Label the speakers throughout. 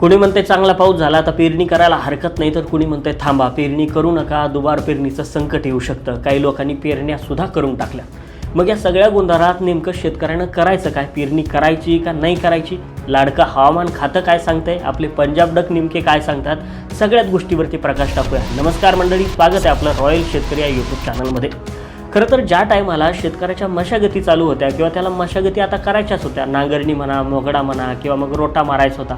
Speaker 1: कुणी म्हणते चांगला पाऊस झाला तर पेरणी करायला हरकत नाही तर कुणी म्हणते थांबा पेरणी करू नका दुबार पेरणीचं संकट येऊ शकतं. काही लोकांनी पेरण्या सुद्धा करून टाकल्या. मग या सगळ्या गोंधळात नेमकं शेतकऱ्यानं करायचं काय? पेरणी करायची का नाही करायची? लाडकं हवामान खातं काय सांगतंय? आपले पंजाब डक नेमके काय सांगतात? सगळ्याच गोष्टीवरती प्रकाश टाकूया. नमस्कार मंडळी स्वागत आहे आपलं रॉयल शेतकरी या यूट्यूब चॅनलमध्ये खरं तर ज्या टायमाला शेतकऱ्याच्या मशागती चालू होत्या किंवा त्याला मशागती आता करायच्याच होत्या नांगरणी म्हणा मोगडा म्हणा किंवा मग रोटा मारायचा होता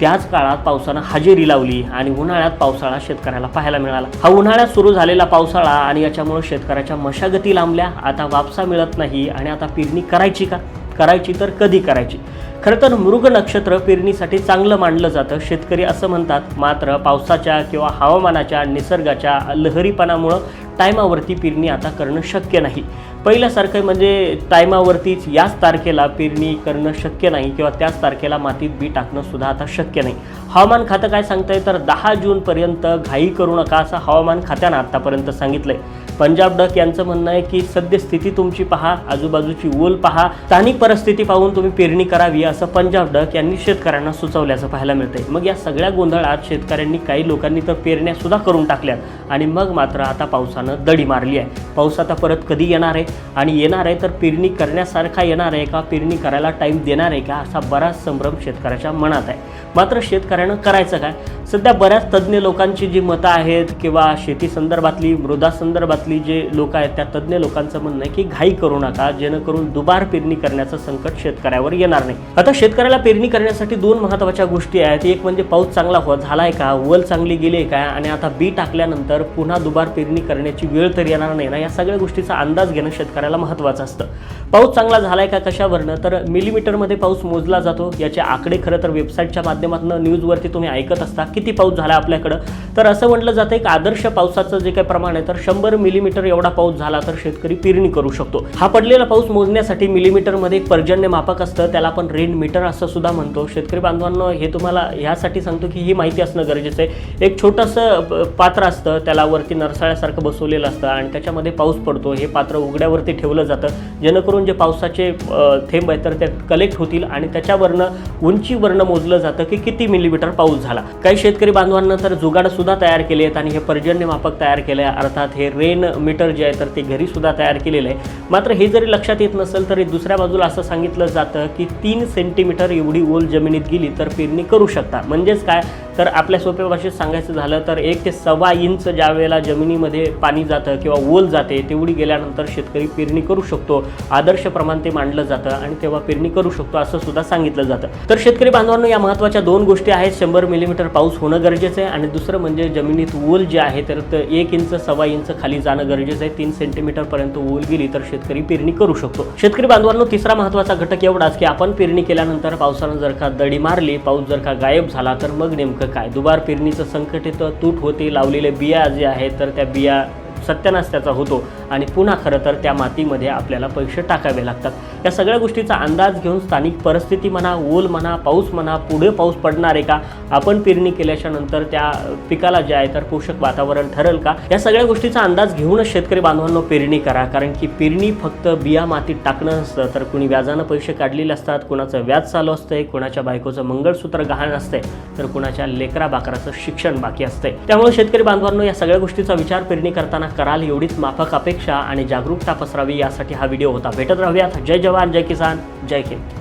Speaker 1: त्याच काळात पावसानं हजेरी लावली आणि उन्हाळ्यात पावसाळा शेतकऱ्याला पाहायला मिळाला. हा उन्हाळ्यात सुरू झालेला पावसाळा आणि याच्यामुळे शेतकऱ्याच्या मशागती लांबल्या. आता वापसा मिळत नाही आणि आता पेरणी करायची का? करायची तर कधी करायची? खरं तर मृग नक्षत्र पेरणीसाठी चांगलं मानलं जातं. शेतकरी असं म्हणतात मात्र पावसाच्या किंवा हवामानाच्या निसर्गाच्या लहरीपणामुळं टायमावरती पेरणी आता करणं शक्य नाही. पहिल्यासारखं म्हणजे टायमावरतीच याच तारखेला पेरणी करणं शक्य नाही किंवा त्याच तारखेला मातीत बी टाकणं सुद्धा आता शक्य नाही. हवामान खातं काय सांगतंय? तर दहा जूनपर्यंत घाई करू नका असं हवामान खात्यानं आत्तापर्यंत सांगितलं आहे पंजाब डक यांचं म्हणणं आहे की सद्यस्थिती तुमची पहा आजूबाजूची ओल पहा स्थानिक परिस्थिती पाहून तुम्ही पेरणी करावी असं पंजाब डक यांनी शेतकऱ्यांना सुचवल्याचं पाहायला मिळतंय. मग या सगळ्या गोंधळात शेतकऱ्यांनी काही लोकांनी तर पेरण्या सुद्धा करून टाकल्यात आणि मग मात्र आता पावसानं दडी मारली आहे. पाऊस आता परत कधी येणार आहे आणि येणार आहे तर पेरणी करण्यासारखा येणार आहे का पेरणी करायला टाईम देणार आहे का असा बराच संभ्रम शेतकऱ्याच्या मनात आहे. मात्र शेतकऱ्यानं करायचं काय? सध्या बऱ्याच तज्ज्ञ लोकांची जी मतं आहेत किंवा शेती संदर्भातली मृदा संदर्भातली जे लोक आहेत त्या तज्ज्ञ लोकांचं म्हणणं आहे की घाई करू नका जेणेकरून दुबार पेरणी करण्याचं संकट शेतकऱ्यावर येणार नाही. आता शेतकऱ्याला पेरणी करण्यासाठी दोन महत्त्वाच्या गोष्टी आहेत. एक म्हणजे पाऊस चांगला हो झालाय का? वल चांगली गेली आहे का? आणि आता बी टाकल्यानंतर पुन्हा दुबार पेरणी करण्याची वेळ तर येणार नाही ना? या सगळ्या गोष्टीचा अंदाज घेणं शेतकऱ्याला महत्त्वाचं असतं. पाऊस चांगला झालाय का? कशावरनं? तर मिलीमीटरमध्ये पाऊस मोजला जातो. याचे आकडे खरं तर वेबसाईटच्या माध्यमातून न्यूजवरती तुम्ही ऐकत असता. किती पाऊस झाला आपल्याकडं? तर असं म्हटलं जातं एक आदर्श पावसाचं जे काही प्रमाण आहे तर शंभर मिलीमीटर एवढा पाऊस झाला तर शेतकरी पेरणी करू शकतो. हा पडलेला पाऊस मोजण्यासाठी मिलीमीटरमध्ये एक पर्जन्य मापक असतं त्याला आपण रेन मीटर असं सुद्धा म्हणतो. शेतकरी बांधवांनो हे तुम्हाला ह्यासाठी सांगतो की ही माहिती असणं गरजेचं आहे. एक छोटंसं पात्र असतं त्याला वरती नरसाळ्यासारखं बसवलेलं असतं आणि त्याच्यामध्ये पाऊस पडतो. हे पात्र उघड्यावरती ठेवलं जातं. जेणेकरून जे पावसाचे थेंब आहेत तर ते कलेक्ट होतील आणि त्याच्यावरनं उंचीवरनं मोजलं जातं की किती मिलीमीटर पाऊस झाला. काही शेतकरी बांधवांना तर जुगाडसुद्धा तयार केले आहेत आणि हे पर्जन्य मापक तयार केलं आहे अर्थात हे रेन मीटर जे आहे तर ते घरी सुद्धा तयार केलेलं आहे. मात्र हे जरी लक्षात येत नसेल तरी दुसऱ्या बाजूला असं सांगितलं जातं की तीन सेंटीमीटर एवढी ओल जमिनीत गेली तर पेरणी करू शकता. म्हणजेच काय? तर आपल्या सोप्या भाषेत सांगायचं झालं तर एक ते सव्वा इंच ज्या वेळेला जमिनीमध्ये पाणी जातं किंवा ओल जाते तेवढी गेल्यानंतर शेतकरी पेरणी करू शकतो. आदर्श प्रमाण ते मांडलं जातं आणि तेव्हा पेरणी करू शकतो असं सुद्धा सांगितलं जातं. तर शेतकरी बांधवांनो या महत्त्वाच्या दोन गोष्टी आहेत. शंभर मिलीमीटर पाऊस होणं गरजेचं आहे आणि दुसरं म्हणजे जमिनीत ओल जे आहे तर एक इंच सव्वा इंच खाली जाणं गरजेचं आहे. तीन सेंटीमीटरपर्यंत ओल गेली तर शेतकरी पेरणी करू शकतो. शेतकरी बांधवांनो तिसरा महत्त्वाचा घटक एवढाच की आपण पेरणी केल्यानंतर पावसानं जर का दडी मारली पाऊस जर का गायब झाला तर मग नेमकं काय? दुबार पेरणीचं संकट येतं तूट होते. लावलेले बिया जे आहेत तर त्या बिया सत्यानाश त्याचा होतो आणि पुन्हा खरं तर त्या मातीमध्ये आपल्याला पैसे टाकावे लागतात. या सगळ्या गोष्टीचा अंदाज घेऊन स्थानिक परिस्थिती म्हणा ओल म्हणा पाऊस म्हणा पुढे पाऊस पडणार आहे का आपण पेरणी केल्याच्यानंतर त्या पिकाला जे आहे तर पोषक वातावरण ठरेल का या सगळ्या गोष्टीचा अंदाज घेऊनच शेतकरी बांधवांनो पेरणी करा. कारण की पेरणी फक्त बिया मातीत टाकणं नसतं तर कुणी व्याजानं पैसे काढलेले असतात कुणाचं व्याज चालू असतंय कुणाच्या बायकोचं मंगळसूत्र गहाण असते तर कुणाच्या लेकरा बाकराचं शिक्षण बाकी असते त्यामुळे शेतकरी बांधवांनो या सगळ्या गोष्टीचा विचार पेरणी करताना कराल एवढीच माफक अपेक्षा आणि जागरूकता पसरावी यासाठी हा व्हिडिओ होता. भेटत राहूयात. जय जवान जय किसान जय हिंद.